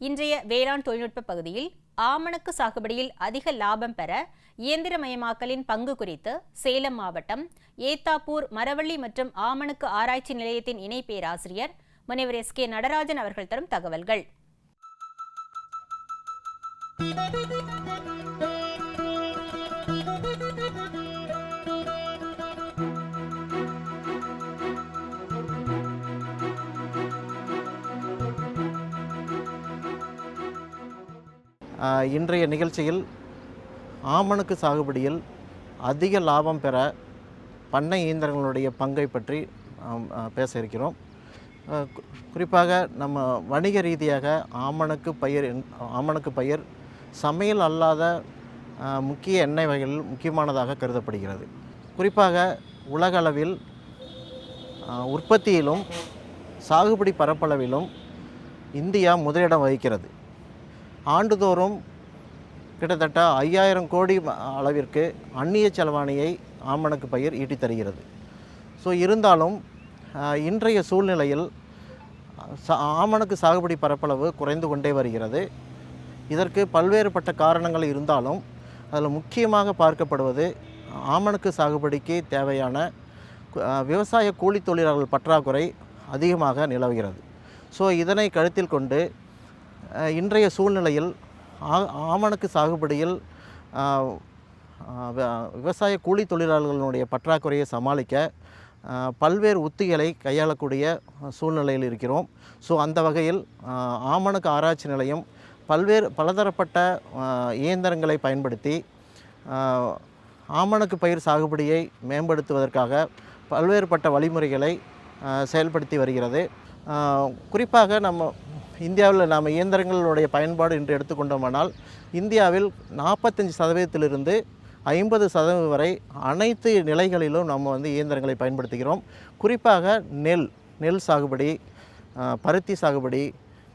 இன்றைய வேளாண் தொழில்நுட்ப பகுதியில் ஆமணக்கு சாகுபடியில் அதிக லாபம் பெற இயந்திரமயமாக்கலின் பங்கு குறித்து சேலம் மாவட்டம் ஏத்தாப்பூர் மரவள்ளி மற்றும் ஆமணக்கு ஆராய்ச்சி நிலையத்தின் இணை பேராசிரியர் முனைவர் எஸ் கே நடராஜன் அவர்கள் தரும் தகவல்கள். ஆஹ் இன்றைய நிகழ்ச்சியில் ஆமணக்கு சாகுபடியில் அதிக லாபம் பெற பண்ணை இயந்திரங்களுடைய பங்கை பற்றி பேச இருக்கிறோம். குறிப்பாக நம்ம வணிக ரீதியாக ஆமணக்கு பயிர் என்- ஆமணக்கு பயிர் சமையல் அல்லாத முக்கிய எண்ணெய் வகைகளில் முக்கியமானதாக கருதப்படுகிறது. குறிப்பாக உலக அளவில் உற்பத்தியிலும் சாகுபடி பரப்பளவிலும் இந்தியா முதலிடம் வகிக்கிறது. ஆண்டுதோறும் கிட்டத்தட்ட ஐயாயிரம் கோடி அளவிற்கு அந்நிய செலவாணியை ஆமணக்கு பயிர் ஈட்டி தருகிறது ஸோ இருந்தாலும் இன்றைய சூழ்நிலையில் ச- ஆமணக்கு சாகுபடி பரப்பளவு குறைந்து கொண்டே வருகிறது. இதற்கு பல்வேறுபட்ட காரணங்கள் இருந்தாலும் அதில் முக்கியமாக பார்க்கப்படுவது ஆமணக்கு சாகுபடிக்கு தேவையான விவசாய கூலி தொழிலாளர்கள் பற்றாக்குறை அதிகமாக நிலவுகிறது. ஸோ இதனை கருத்தில் கொண்டு இன்றைய சூழ்நிலையில் ஆ- ஆமணக்கு சாகுபடியில் விவசாய கூலி தொழிலாளர்களுடைய பற்றாக்குறையை சமாளிக்க பல்வேறு உத்திகளை கையாளக்கூடிய சூழ்நிலையில் இருக்கிறோம். ஸோ அந்த வகையில் ஆமணக்கு ஆராய்ச்சி நிலையம் பல்வேறு பலதரப்பட்ட இயந்திரங்களை பயன்படுத்தி ஆமணக்கு பயிர் சாகுபடியை மேம்படுத்துவதற்காக பல்வேறுபட்ட வழிமுறைகளை செயல்படுத்தி வருகிறது. குறிப்பாக நம்ம இந்தியாவில் நாம் இயந்திரங்களுடைய பயன்பாடு என்று எடுத்துக்கொண்டோமானால் இந்தியாவில் நாற்பத்தஞ்சு சதவீதத்திலிருந்து ஐம்பது சதவீதம் வரை அனைத்து நிலைகளிலும் நம்ம வந்து இயந்திரங்களை பயன்படுத்துகிறோம். குறிப்பாக நெல் நெல் சாகுபடி பருத்தி சாகுபடி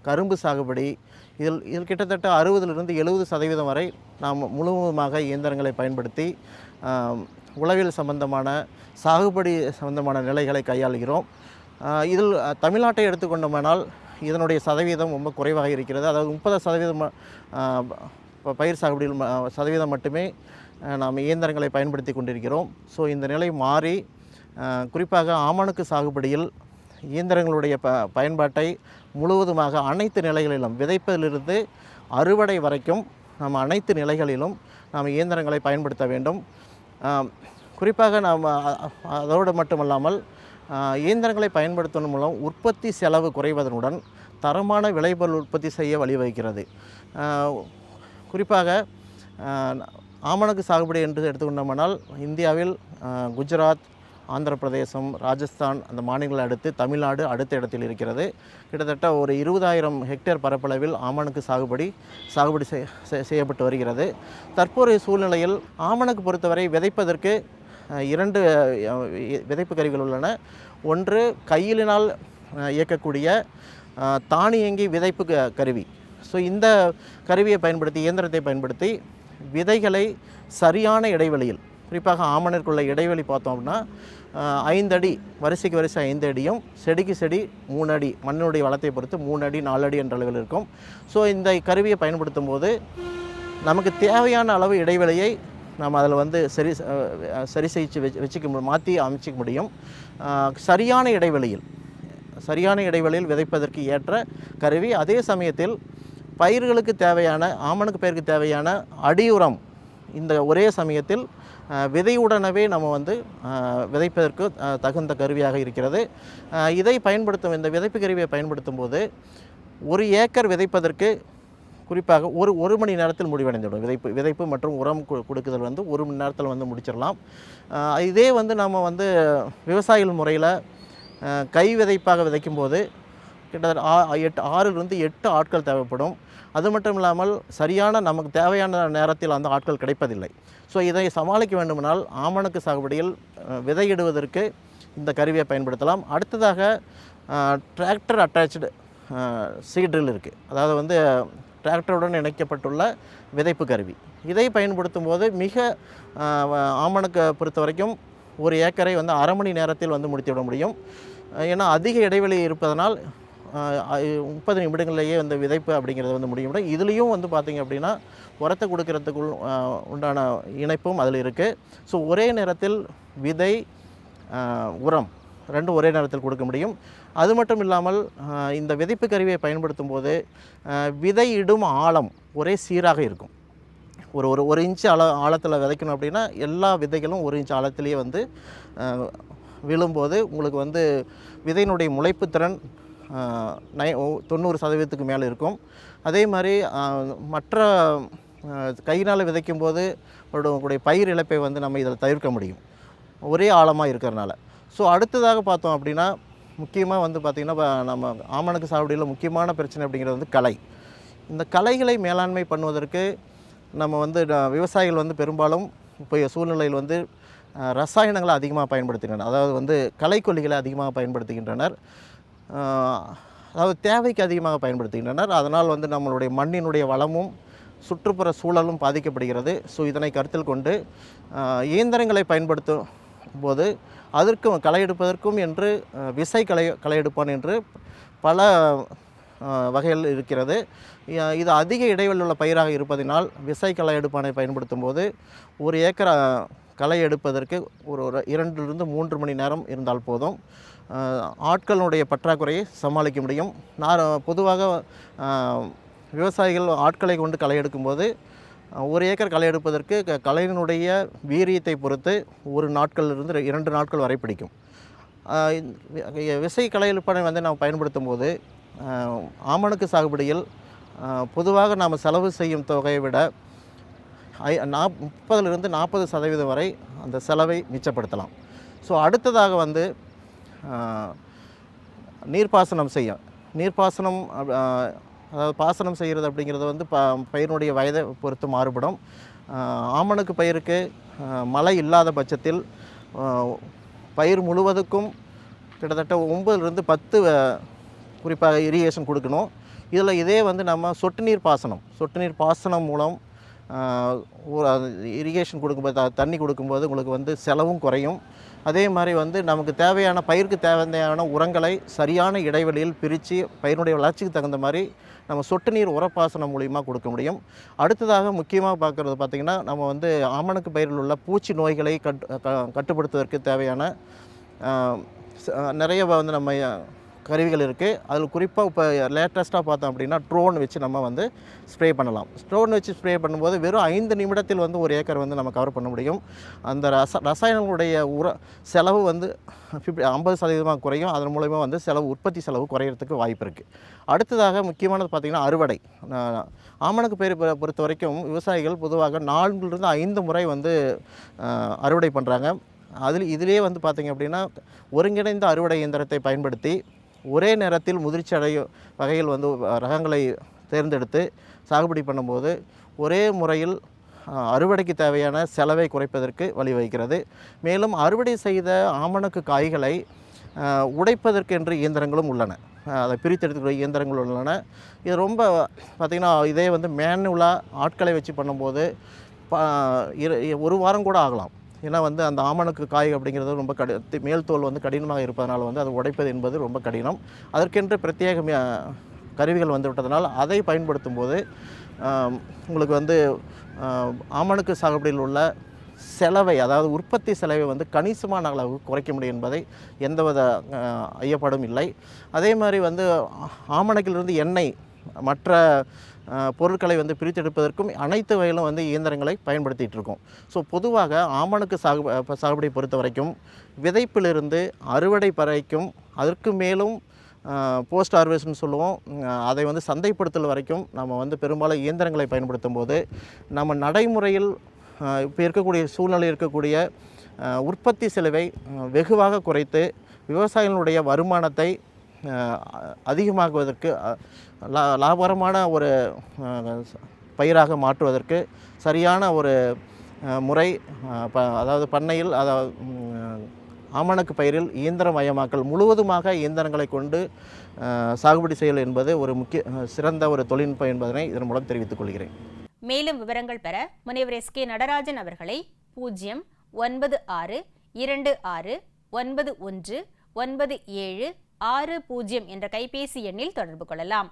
கரும்பு சாகுபடி இதில் இதில் கிட்டத்தட்ட அறுபதிலிருந்து எழுபது சதவீதம் வரை நாம் முழுவதுமாக இயந்திரங்களை பயன்படுத்தி உளவியல் சம்பந்தமான சாகுபடி சம்பந்தமான நிலைகளை கையாளுகிறோம். இதில் தமிழ்நாட்டை எடுத்துக்கொண்டோமானால் இதனுடைய சதவீதம் ரொம்ப குறைவாக இருக்கிறது. அதாவது முப்பது சதவீதம் ப- பயிர் சாகுபடியில் சதவீதம் மட்டுமே நாம் இயந்திரங்களை பயன்படுத்தி கொண்டிருக்கிறோம். ஸோ இந்த நிலை மாறி குறிப்பாக ஆமணக்கு சாகுபடியில் இயந்திரங்களுடைய ப பயன்பாட்டை முழுவதுமாக அனைத்து நிலைகளிலும் விதைப்பதிலிருந்து அறுவடை வரைக்கும் நாம் அனைத்து நிலைகளிலும் நாம் இயந்திரங்களை பயன்படுத்த வேண்டும். குறிப்பாக நாம் அதோடு மட்டுமல்லாமல் இயந்திரங்களை பயன்படுத்துவதன் மூலம் உற்பத்தி செலவு குறைவதனுடன் தரமான விளைபொருள் உற்பத்தி செய்ய வழிவகுக்கிறது. குறிப்பாக ஆமணக்கு சாகுபடி என்று எடுத்துக்கொண்டோமானால் இந்தியாவில் குஜராத் ஆந்திர பிரதேசம் ராஜஸ்தான் அந்த மாநிலங்களை அடுத்து தமிழ்நாடு அடுத்த இடத்தில் இருக்கிறது. கிட்டத்தட்ட ஒரு இருபதாயிரம் ஹெக்டேர் பரப்பளவில் ஆமணக்கு சாகுபடி சாகுபடி செய்- செய்யப்பட்டு வருகிறது. தற்போதைய சூழ்நிலையில் ஆமணக்கு பொறுத்தவரை விதைப்பதற்கு இரண்டு விதைப்பு கருவிகள் உள்ளன. ஒன்று கையிலினால் இயக்கக்கூடிய தானியங்கி விதைப்பு க- கருவி. ஸோ இந்த கருவியை பயன்படுத்தி இயந்திரத்தை பயன்படுத்தி விதைகளை சரியான இடைவெளியில் குறிப்பாக ஆமணருக்குள்ள இடைவெளி பார்த்தோம் அப்படின்னா ஐந்தடி ஐந்து அடி வரிசைக்கு வரிசை ஐந்து அடியும் செடிக்கு செடி மூணு அடி மண்ணினுடைய வளத்தை பொறுத்து மூணு அடி நாலு அடி என்ற அளவில் இருக்கும். ஸோ இந்த கருவியை பயன்படுத்தும் போது நமக்கு தேவையான அளவு இடைவெளியை நாம் அதில் வந்து சரி சரி செய்து வச்சு வச்சுக்க முடியும் மாற்றி அமைச்சிக்க முடியும். சரியான இடைவெளியில் சரியான இடைவெளியில் விதைப்பதற்கு ஏற்ற கருவி. அதே சமயத்தில் பயிர்களுக்கு தேவையான ஆமணக்கு பயிருக்கு தேவையான அடியுரம் இந்த ஒரே சமயத்தில் விதையுடனவே நம்ம வந்து விதைப்பதற்கு தகுந்த கருவியாக இருக்கிறது. இதை பயன்படுத்தும் இந்த விதைப்பு கருவியை பயன்படுத்தும் போது ஒரு ஏக்கர் விதைப்பதற்கு குறிப்பாக ஒரு ஒரு மணி நேரத்தில் முடிவடைந்துவிடும். விதைப்பு விதைப்பு மற்றும் உரம் கொடுக்குதல் வந்து ஒரு மணி நேரத்தில் வந்து முடிச்சிடலாம். இதே வந்து நம்ம வந்து விவசாயிகள் முறையில் கை விதைப்பாக விதைக்கும் போது கிட்டத்தட்ட ஆ எட்டு ஆறிலிருந்து எட்டு ஆட்கள் தேவைப்படும். அது மட்டும் இல்லாமல் சரியான நமக்கு தேவையான நேரத்தில் அந்த ஆட்கள் கிடைப்பதில்லை. ஸோ இதை சமாளிக்க வேண்டுமானால் ஆமணக்கு சாகுபடியில் விதையிடுவதற்கு இந்த கருவியை பயன்படுத்தலாம். அடுத்ததாக டிராக்டர் அட்டாச்சு சீட்ரில் இருக்குது. அதாவது வந்து டிராக்டருடன் இணைக்கப்பட்டுள்ள விதைப்பு கருவி. இதை பயன்படுத்தும் போது மிக ஆமணக்கு பொறுத்த வரைக்கும் ஒரு ஏக்கரை வந்து அரை மணி நேரத்தில் வந்து முடித்துவிட முடியும். ஏன்னா அதிக இடைவெளி இருப்பதனால் முப்பது நிமிடங்கள்லேயே வந்து விதைப்பு அப்படிங்கிறது வந்து முடியும். இதுலேயும் வந்து பார்த்திங்க அப்படின்னா உரத்தை கொடுக்கறதுக்குள் உண்டான இணைப்பும் அதில் இருக்குது. ஸோ ஒரே நேரத்தில் விதை உரம் ரெண்டும் ஒரே நேரத்தில் கொடுக்க முடியும். அது மட்டும் இல்லாமல் இந்த விதைப்பு கருவியை பயன்படுத்தும் போது விதையிடும் ஆழம் ஒரே சீராக இருக்கும். ஒரு ஒரு ஒரு இன்ச்சு ஆழ ஆழத்தில் விதைக்கணும் அப்படின்னா எல்லா விதைகளும் ஒரு இன்ச் ஆழத்துலேயே வந்து விழும்போது உங்களுக்கு வந்து விதையினுடைய முளைப்பு திறன் நை ஓ- தொண்ணூறு சதவீதத்துக்கு மேலே இருக்கும். அதே மாதிரி மற்ற கையினால் விதைக்கும் போது உங்களுடைய பயிர் இழப்பை வந்து நம்ம இதில் தவிர்க்க முடியும். ஒரே ஆழமாக இருக்கிறனால. ஸோ அடுத்ததாக பார்த்தோம் அப்படின்னா முக்கியமாக வந்து பார்த்திங்கன்னா நம்ம ஆமணக்கு சாவடியில் முக்கியமான பிரச்சனை அப்படிங்கிறது வந்து கலை. இந்த கலைகளை மேலாண்மை பண்ணுவதற்கு நம்ம வந்து ந- விவசாயிகள் வந்து பெரும்பாலும் இப்போ சூழ்நிலையில் வந்து ரசாயனங்களை அதிகமாக பயன்படுத்துகின்றனர். அதாவது வந்து கலைக்கொல்லிகளை அதிகமாக பயன்படுத்துகின்றனர். அதாவது தேவைக்கு அதிகமாக பயன்படுத்துகின்றனர். அதனால் வந்து நம்மளுடைய மண்ணினுடைய வளமும் சுற்றுப்புற சூழலும் பாதிக்கப்படுகிறது. ஸோ இதனை கருத்தில் கொண்டு இயந்திரங்களை பயன்படுத்தும் போது அதற்கும் களை எடுப்பதற்கும் என்று விசை களை களை எடுப்பான் என்று பல வகையில் வகைகள் இருக்கிறது. இது அதிக இடைவெளி உள்ள பயிராக இருப்பதினால் விசை களை எடுப்பானை பயன்படுத்தும் போது ஒரு ஏக்கர் களை எடுப்பதற்கு ஒரு ஒரு இரண்டிலிருந்து மூன்று மணி நேரம் இருந்தால் போதும். ஆட்களுடைய பற்றாக்குறையை சமாளிக்க முடியும். நான் பொதுவாக விவசாயிகள் ஆட்களை கொண்டு களை எடுக்கும்போது ஒரு ஏக்கர் களை எடுப்பதற்கு க- களையினுடைய வீரியத்தை பொறுத்து ஒரு நாட்களிலிருந்து இரண்டு நாட்கள் வரை பிடிக்கும். விசை களை எடுப்பானை வந்து நாம் பயன்படுத்தும் போது ஆமணக்கு சாகுபடியில் பொதுவாக நாம் செலவு செய்யும் தொகையை விட ஐ நாப் முப்பதுலேருந்து நாற்பது சதவீதம் வரை அந்த செலவை மிச்சப்படுத்தலாம். ஸோ அடுத்ததாக வந்து நீர்ப்பாசனம் செய்யும் நீர்ப்பாசனம் அதாவது பாசனம் செய்கிறது அப்படிங்கிறது வந்து ப பயிரினுடைய வயதை பொறுத்து மாறுபடும். ஆமணக்கு பயிருக்கு மழை இல்லாத பட்சத்தில் பயிர் முழுவதுக்கும் கிட்டத்தட்ட ஒம்பதுலேருந்து பத்து குறிப்பாக இரிகேஷன் கொடுக்கணும். இதில் இதே வந்து நம்ம சொட்டு நீர் பாசனம் சொட்டு நீர் பாசனம் மூலம் இரிகேஷன் கொடுக்கும்போது த- தண்ணி கொடுக்கும்போது உங்களுக்கு வந்து செலவும் குறையும். அதே மாதிரி வந்து நமக்கு தேவையான பயிருக்கு தேவையான உரங்களை சரியான இடைவெளியில் பிரித்து பயிரினுடைய வளர்ச்சிக்கு தகுந்த மாதிரி நம்ம சொட்டு நீர் உரப்பாசனம் மூலியமாக கொடுக்க முடியும். அடுத்ததாக முக்கியமாக பார்க்குறது பார்த்திங்கன்னா நம்ம வந்து ஆமணக்கு பயிரில் உள்ள பூச்சி நோய்களை கட் க- கட்டுப்படுத்துவதற்கு தேவையான நிறைய வந்து நம்ம கருவிகள் இருக்குது அதில் குறிப்பாக இப்போ லேட்டஸ்ட்டாக பார்த்தோம் அப்படின்னா ட்ரோன் வச்சு நம்ம வந்து ஸ்ப்ரே பண்ணலாம். ட்ரோன் வச்சு ஸ்ப்ரே பண்ணும்போது வெறும் ஐந்து நிமிடத்தில் வந்து ஒரு ஏக்கர் வந்து நம்ம கவர் பண்ண முடியும். அந்த ரச ரசாயனங்களுடைய உர செலவு வந்து ஃபிஃப்டி ஐம்பது சதவீதமாக குறையும். அதன் மூலயமா வந்து செலவு உற்பத்தி செலவு குறையிறதுக்கு வாய்ப்பு இருக்குது அடுத்ததாக முக்கியமானது பார்த்திங்கன்னா அறுவடை. ஆமணக்கு பேர் பொறுத்த வரைக்கும் விவசாயிகள் பொதுவாக நான்கிலிருந்து ஐந்து முறை வந்து அறுவடை பண்ணுறாங்க அதில் இதிலே வந்து பார்த்திங்க அப்படின்னா ஒருங்கிணைந்த அறுவடை இயந்திரத்தை பயன்படுத்தி ஒரே நேரத்தில் முதிர்ச்சி அடையும் வகையில் வந்து ரகங்களை தேர்ந்தெடுத்து சாகுபடி பண்ணும்போது ஒரே முறையில் அறுவடைக்கு தேவையான செலவை குறைப்பதற்கு வழிவகுக்கிறது மேலும் அறுவடை செய்த ஆமணக்கு காய்களை உடைப்பதற்கென்று இயந்திரங்களும் உள்ளன. அதை பிரித்தெடுத்துக்கூடிய இயந்திரங்கள் உள்ளன. இது ரொம்ப பார்த்திங்கன்னா இதே வந்து மேனுவலாக ஆட்களை வச்சு பண்ணும்போது ப- இரு- ஒரு வாரம் கூட ஆகலாம். ஏன்னா வந்து அந்த ஆமணக்கு காய் அப்படிங்கிறது ரொம்ப கடி மேல் தோல் வந்து கடினமாக இருப்பதனால் வந்து அது உடைப்பது என்பது ரொம்ப கடினம். அதற்கென்று பிரத்யேக கருவிகள் வந்து விட்டதனால் அதை பயன்படுத்தும் போது உங்களுக்கு வந்து ஆமணக்கு சாகுபடியில் உள்ள செலவை அதாவது உற்பத்தி செலவை வந்து கணிசமான அளவு குறைக்க முடியும் என்பதை எந்தவித ஐயப்படும் ஐயப்பாடும் இல்லை. அதே மாதிரி வந்து ஆமணக்கிலிருந்து எண்ணெய் மற்ற பொருட்களை வந்து பிரித்தெடுப்பதற்கும் அனைத்து வகையிலும் வந்து இயந்திரங்களை பயன்படுத்திகிட்டு இருக்கோம் ஸோ பொதுவாக ஆமணக்கு சாகு சாகுபடியை பொறுத்த வரைக்கும் விதைப்பிலிருந்து அறுவடை வரைக்கும் அதற்கு மேலும் போஸ்ட் ஹார்வெஸ்ட்னு சொல்லுவோம். அதை வந்து சந்தைப்படுத்தல் வரைக்கும் நம்ம வந்து பெரும்பாலும் இயந்திரங்களை பயன்படுத்தும் போது நம்ம நடைமுறையில் இப்போ இருக்கக்கூடிய சூழ்நிலை இருக்கக்கூடிய உற்பத்தி செலவை வெகுவாக குறைத்து விவசாயிகளுடைய வருமானத்தை அதிகமாகுவதற்கு லா லாபகரமான ஒரு பயிராக மாற்றுவதற்கு சரியான ஒரு முறை ப அதாவது பண்ணையில் அதாவது ஆமணக்கு பயிரில் இயந்திரமயமாக்கல் முழுவதுமாக இயந்திரங்களை கொண்டு சாகுபடி செய்யல் என்பது ஒரு முக்கிய சிறந்த ஒரு தொழில்நுட்பம் என்பதனை இதன் மூலம் தெரிவித்துக் கொள்கிறேன். மேலும் விவரங்கள் பெற முனைவர் எஸ் கே நடராஜன் அவர்களை பூஜ்ஜியம் ஒன்பது ஆறு இரண்டு ஆறு ஒன்பது ஒன்று ஒன்பது ஏழு ஆறு பூஜ்ஜியம் என்ற கைபேசி எண்ணில் தொடர்பு கொள்ளலாம்.